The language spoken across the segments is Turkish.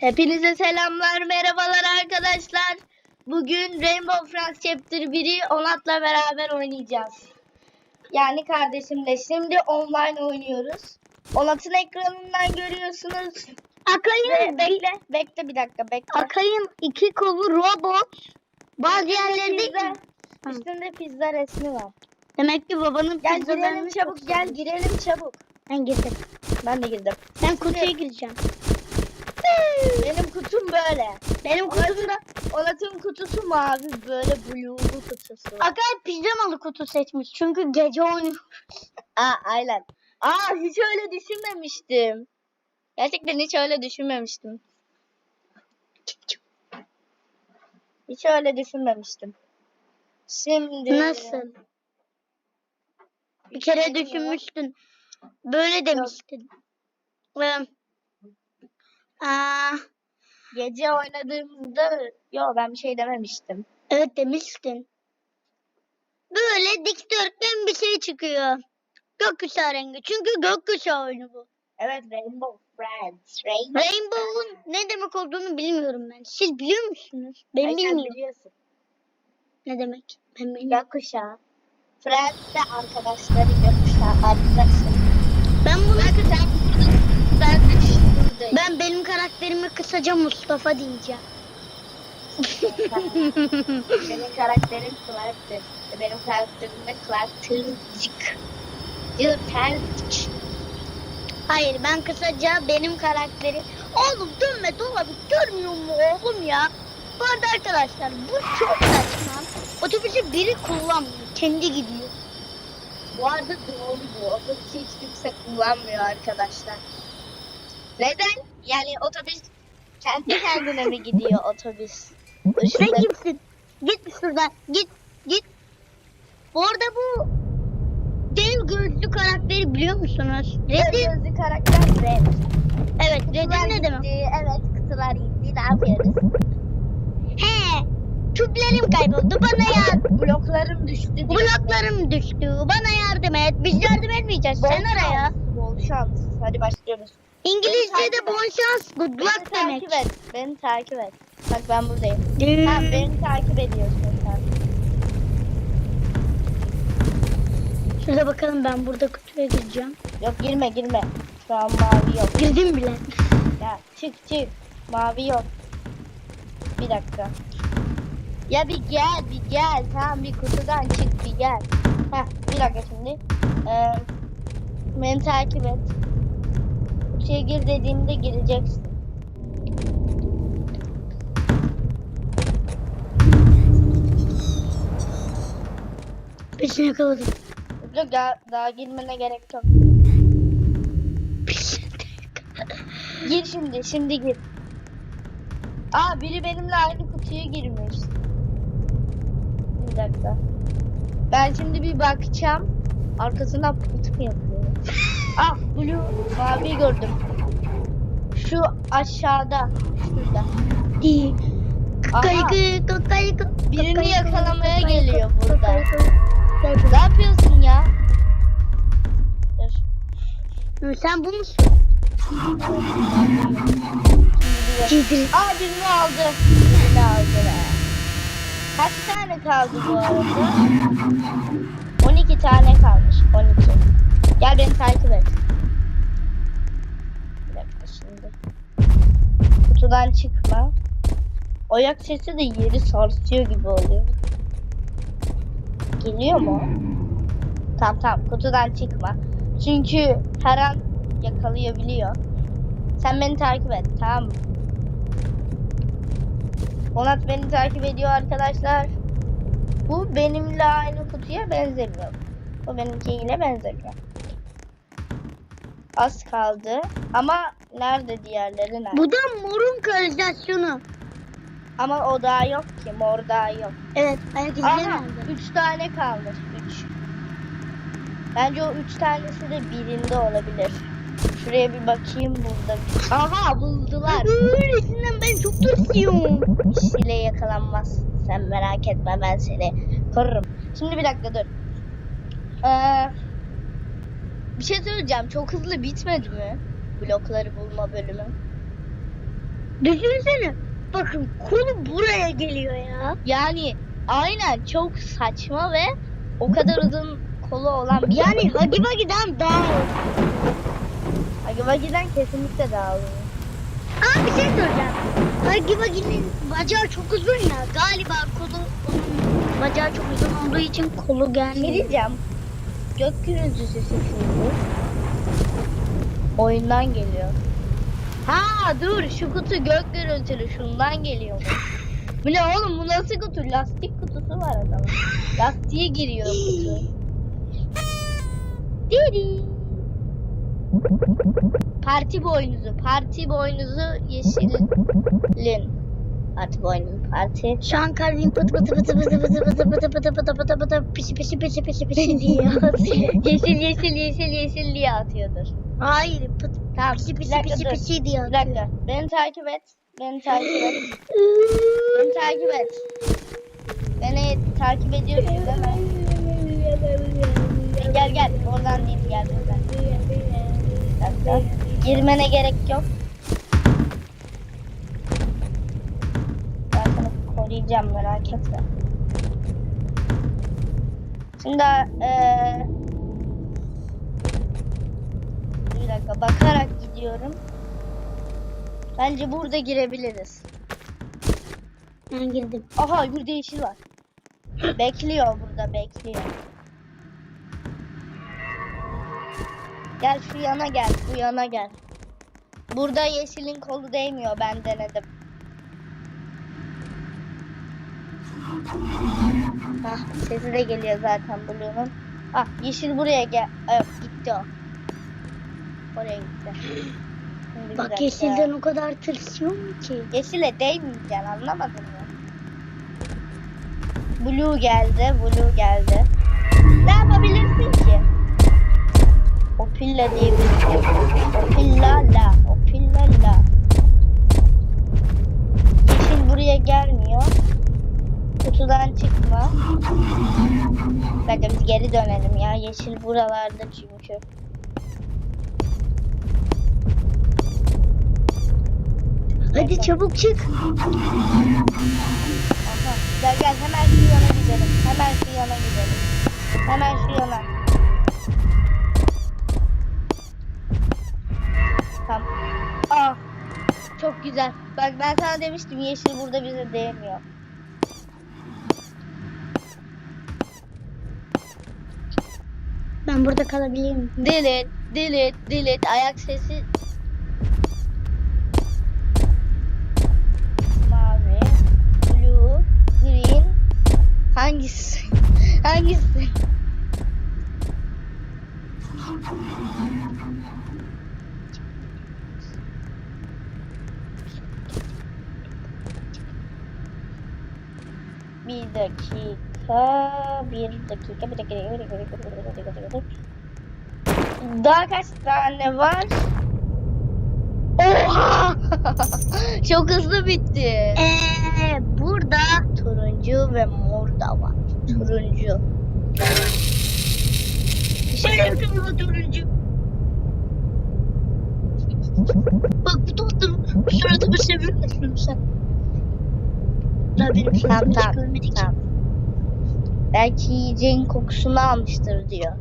Hepinize selamlar, merhabalar arkadaşlar. Bugün Rainbow Friends Chapter 1'i Onat'la beraber oynayacağız. Yani kardeşimle şimdi online oynuyoruz. Onat'ın ekranından görüyorsunuz. Akay'ın bekle, bekle bir dakika, bekle. Akay'ın iki kolu robot. Bazı yerlerde Pizza, üstünde pizza resmi var. demek ki babanın Gel pizzalarını girelim çabuk, gel girelim çabuk. Ben girdim. Ben de girdim. Ben kutuya gireceğim. Benim kutum böyle. Benim kutumda Onat'ın kutusu mavi, böyle blue'lu kutusu. Akay pijamalı kutu seçmiş. Çünkü gece oynuyor. Aa aynen. Aa hiç öyle düşünmemiştim. Gerçekten hiç öyle düşünmemiştim. Hiç öyle düşünmemiştim. Şimdi Nasıl? Bir kere düşünmüştün. Böyle demiştin. Ve Aa, Gece oynadığımızda yo ben bir şey dememiştim. evet demiştin. Böyle dikdörtgen bir şey çıkıyor. Gökkuşağı rengi. Çünkü gökkuşağı oyunu bu. Evet Rainbow Friends. Rainbow Rainbow'un ne demek olduğunu bilmiyorum ben. Siz biliyor musunuz? Ben Ay, sen bilmiyorum. biliyorsun. Ne demek? Ben bilmiyorum. Gökkuşağı. Friends de arkadaşları gökkuşağı arkadaşlar. Ben bunu Bakın sen buradasın. Ben de buradayım. Ben benim karakterimi kısaca Mustafa diyeceğim. Senin karakterin Clark'tır. Benim karakterim de Clark Tırcık. Tırcık. Hayır ben kısaca benim karakteri Oğlum dönme dolabı görmüyor mu oğlum ya? Bu arada arkadaşlar bu çok saçma. Otobüsü biri kullanmıyor. Kendi gidiyor. Bu arada doğru bu. Otobüsü hiç kimse kullanmıyor arkadaşlar. Neden? Yani otobüs kendi kendine mi gidiyor otobüs? Sen kimsin? Git şuradan. Git. Git. Bu arada bu dev gözlü karakteri biliyor musunuz? Red'in Gözlü karakter Red. Evet, Red'in ne demek? gitti, Evet, kutular gitti. Ne yapıyoruz? He, küplerim kayboldu. Bana yardım. Bloklarım düştü. diyor. Bloklarım düştü. Bana yardım et. Biz yardım etmeyeceğiz. Sen araya. şans, Bol şans. Hadi başlıyoruz. İngilizce'de bon şans, good Beni luck demek. takip et. Beni takip et. Bak ben buradayım. Hmm. Ha, beni takip ediyorsun sen. Şurada bakalım ben burada kutuya gireceğim. Yok girme girme. Şu an mavi yok. Girdim bile. Ya çık çık. Mavi yok. Bir dakika. Ya bir gel bir gel. Tamam bir kutudan çık bir gel. Heh bir dakika şimdi. Ee, beni takip et. Kutuya gir dediğimde gireceksin. Peşine yakaladım. Yok ya daha girmene gerek yok. Gir şimdi, şimdi gir. Aa biri benimle aynı kutuya girmiş. Bir dakika. Ben şimdi bir bakacağım. Arkasından pıt mı yapıyor? Ah blue mavi gördüm. Şu aşağıda. Şurada. Değil. Aha. Kaykı, kaykı, Birini yakalamaya geliyor burada. Ne yapıyorsun ya? Dur. Sen bu musun? Ciddi. Aa birini aldı. Birini aldı. Kaç tane kaldı bu arada? 12 tane kalmış. 12. Gel beni takip et. Bir dakika şimdi. Kutudan çıkma. Oyak sesi de yeri sarsıyor gibi oluyor. Geliyor mu? Tamam tamam kutudan çıkma. Çünkü her an yakalayabiliyor. Sen beni takip et tamam mı? Onat beni takip ediyor arkadaşlar. Bu benimle aynı kutuya benzemiyor. Bu benimkiyle benzemiyor. Az kaldı. Ama nerede diğerleri nerede? Bu da morun kanalizasyonu. Ama o daha yok ki. Mor daha yok. Evet, ayak izleri Aha. nerede? Üç tane kalmış. Üç. Bence o üç tanesi de birinde olabilir. Şuraya bir bakayım burada. Aha buldular. Öylesinden ben çok tırsıyorum. İşiyle yakalanmaz. Sen merak etme ben seni korurum. Şimdi bir dakika dur. Ee, bir şey söyleyeceğim. Çok hızlı bitmedi mi? Blokları bulma bölümü. Düşünsene. Bakın kolu buraya geliyor ya. Yani aynen çok saçma ve o kadar uzun kolu olan bir Yani Hagi Bagi'den daha uzun. Acaba giden kesinlikle daha uzun. Ama bir şey soracağım. Hagi Bagi'nin bacağı çok uzun ya. Galiba kolu onun bacağı çok uzun olduğu için kolu Ne gelmiyor. diyeceğim? Gök gürültüsü sesi bu. Oyundan geliyor. Ha dur şu kutu gök gürültülü şundan geliyor. Bu ne oğlum bu nasıl kutu? Lastik kutusu var adamın. Lastiğe giriyor kutu. Didi. Parti boynuzu. Parti boynuzu yeşilin. Parti boynuzu. Parti. Şu an kalbim pıtı pıtı pıtı pıtı pıtı pıtı pıtı pıtı pıtı pıtı pıtı pışı pışı pışı pışı pışı diye atıyor. yeşil yeşil yeşil yeşil diye atıyordur. Hayır pıt Tamam. bir dakika pışı dur. pışı diye Bir atıyor. dakika. Beni takip et. Beni takip et. Beni takip et. Beni takip ediyorsun değil mi? Gel gel. Oradan değil. Gel buradan. Bir. Girmene gerek yok. Koruyacağım merak etme. Şimdi eee bir dakika bakarak gidiyorum. Bence burada girebiliriz. Ben girdim. Aha burada yeşil var. bekliyor burada bekliyor. Gel şu yana gel, bu yana gel. Burada yeşilin kolu değmiyor ben denedim. Hah sesi de geliyor zaten Blue'nun. Ah yeşil buraya gel. Evet gitti o. Oraya gitti. Şimdi Bak yeşilden o kadar tırsıyorum ki. Yeşile değmeyeceksin anlamadın mı? Blue geldi, Blue geldi. Ne yapabilirsin ki? Opilla diye bir şey. Opilla la, Opilla la. Yeşil buraya gelmiyor. Kutudan çıkma. Bence biz geri dönelim ya. Yeşil buralarda çünkü. Hadi çabuk çık. Aha. Gel gel hemen şu yana gidelim. Hemen şu yana gidelim. Hemen şu yana. Tamam. Aa. Çok güzel. Bak ben sana demiştim yeşil burada bize değmiyor. Ben burada kalabilirim. Delete, delete, delete. Ayak sesi. Mavi, blue, green. Hangisi? Hangisi? Bir dakika, bir dakika, bir dakika, bir dakika, bir dakika, bir dakika, bir dakika, bir dakika. Daha kaç tane var? Oha! Çok hızlı bitti. Eee burada Turuncu ve mor da var. Turuncu. Benim kırmızı turuncu. Bak bu dostum suratımı seviyor musun sen? Daha benim Tamam suratımı hiç tamam. görmedik. tamam. Belki yiyeceğin kokusunu almıştır diyor.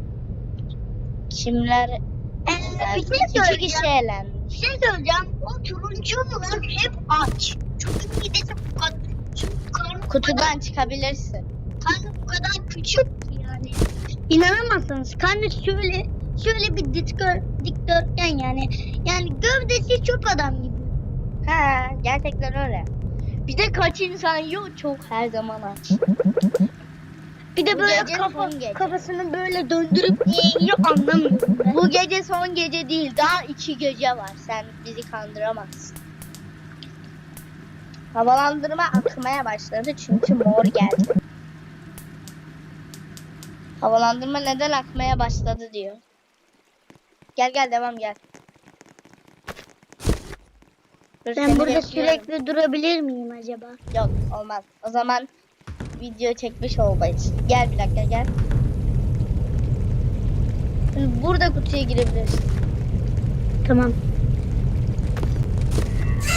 Kimler? Ee, bir şey İki söyleyeceğim. kişi elendi. Bir şey söyleyeceğim. O turuncular hep aç. Çünkü midesi bu kadar. Karnı bu kadar, Kutudan çıkabilirsin. karnı bu kadar küçük ki yani. İnanamazsınız. Karnı şöyle şöyle bir dikdör, dikdörtgen yani. Yani gövdesi çöp adam gibi. Ha, gerçekten öyle. Bir de kaç insan yok çok her zaman aç. Bir de böyle gece kafa, son gece. kafasını böyle döndürüp yiyor anlamıyorum ben. Bu gece son gece değil, daha iki gece var. Sen bizi kandıramazsın. Havalandırma akmaya başladı çünkü mor geldi. Havalandırma neden akmaya başladı diyor. Gel gel devam gel. Dur, Ben seni burada bekliyorum. sürekli durabilir miyim acaba? Yok olmaz. O zaman video çekmiş olmayız. Gel bir dakika gel. Burada kutuya girebilirsin. Tamam.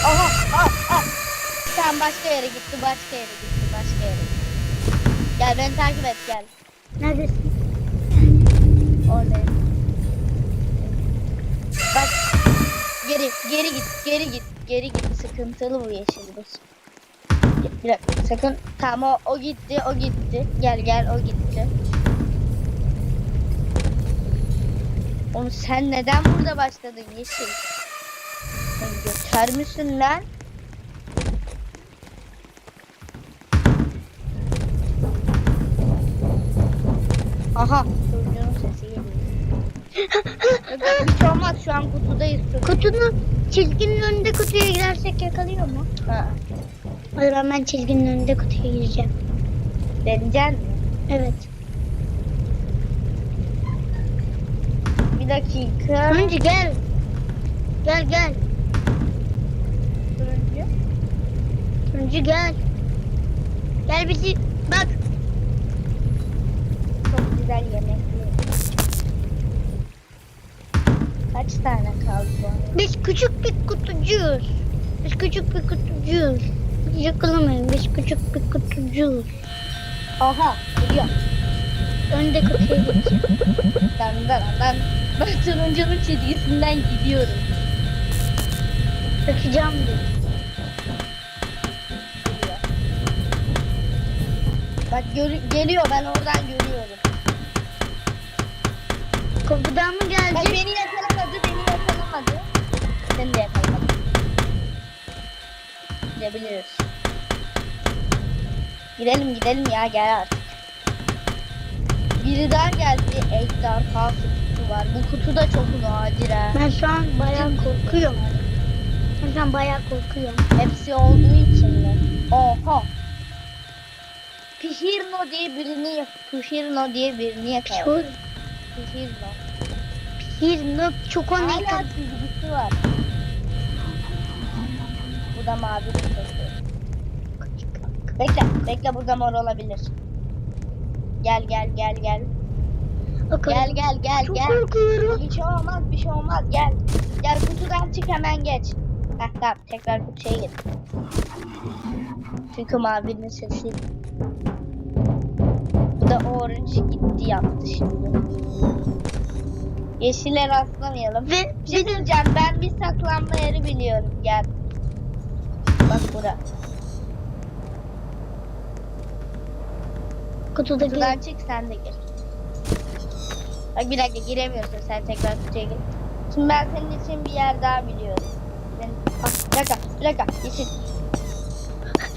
Aha, ah, başka yere gitti, başka yere gitti, başka yere gitti. Gel beni takip et gel. Neredesin? Orada. Bak. Geri, geri git, geri git, geri git. Sıkıntılı bu yeşil buz. Bir dakika, sakın. Tamam o, o gitti, o gitti. Gel gel, o gitti. Oğlum sen neden burada başladın yeşil? Sen göter müsün lan? Aha, çocuğun sesi geliyor. Hiç olmaz şu an kutudayız. Kutunun çizginin önünde kutuya girersek yakalıyor mu? Ha, O zaman ben çizginin önünde kutuya gireceğim. deneyeceksin mi? Evet. Bir dakika. Turuncu gel. Gel gel. Turuncu. Turuncu gel. Gel bizi bak. Çok güzel yemek. Kaç tane kaldı? Biz küçük bir kutucuyuz. Biz küçük bir kutucuyuz. Yakalamayın. Biz küçük bir kutucuyuz. Aha, geliyor. Önde kutuya gideceğim. Ben, ben, ben, ben turuncunun çizgisinden gidiyorum. Bakacağım. Geliyor. Bak geliyor, ben oradan görüyorum. Kapıdan mı Bak gelecek? beni yakalamadı, beni yakalamadı. Seni de yakalamadı. Gidebiliriz. Gidelim gidelim ya gel artık. Biri daha geldi. Ejderha kutusu var. Bu kutu da çok nadir ha. Ben şu an bayağı korkuyorum. Ben şu an bayağı korkuyorum. Hepsi olduğu için mi? Oha. Pihirno diye birini Pihirno diye birini yakaladı. Şu Pihirno. bir not çok onu Hala var. Bu da mavi kutu. Bekle, bekle burada mor olabilir. Gel gel gel gel. Gel gel gel Çok gel. korkuyorum. Bir şey olmaz bir şey olmaz gel. Gel kutudan çık hemen geç. Heh tamam tekrar kutuya git. Çünkü mavinin sesi. Bu da orange gitti yaptı şimdi. Yeşile rastlamayalım. Ve Bir şey diyeceğim ben bir saklanma yeri biliyorum gel. Bak bura. kutuda Kutudan çık sen de gir. Bak bir dakika giremiyorsun sen tekrar kutuya gir. Şimdi ben senin için bir yer daha biliyorum. Ben... Ah, bir dakika bir dakika yeşil.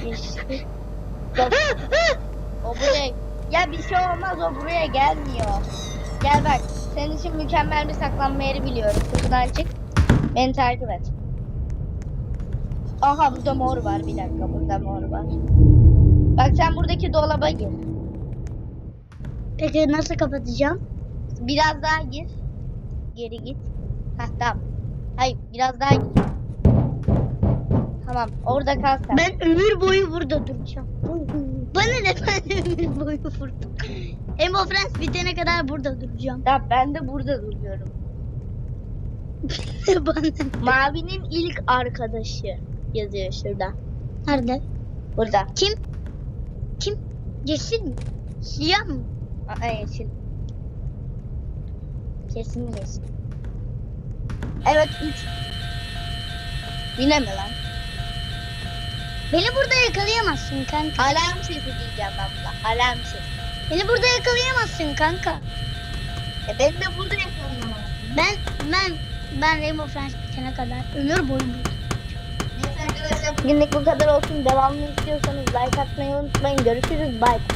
Yeşil. O buraya... Ya bir şey olmaz o buraya gelmiyor. Gel bak senin için mükemmel bir saklanma yeri biliyorum. Kutudan çık. Beni takip et. Aha burada mor var bir dakika burada mor var. Bak sen buradaki dolaba gir. Peki nasıl kapatacağım? Biraz daha gir. Geri git. Heh tamam. Hayır biraz daha gir. Tamam orada kal sen. Ben ömür boyu burada duracağım. Bana ne ben ömür boyu burada. Emo Friends bitene kadar burada duracağım. Tamam ben de burada duruyorum. Bana? Mavinin ilk arkadaşı yazıyor şurada. Nerede? Burada. Kim? Kim? Yeşil mi? Siyah mı? Aa yeşil. Kesin yeşil. Evet 3. Yine mi lan? Beni burada yakalayamazsın kanka. Alarm sesi diyeceğim ben buna. Alarm sesi. Beni burada yakalayamazsın kanka. E ben de burada yakalamam. Ben ben ben Rainbow Friends bitene kadar ömür boyu burada. Bugünlük bu kadar olsun. Devamını istiyorsanız like atmayı unutmayın. Görüşürüz. Bye.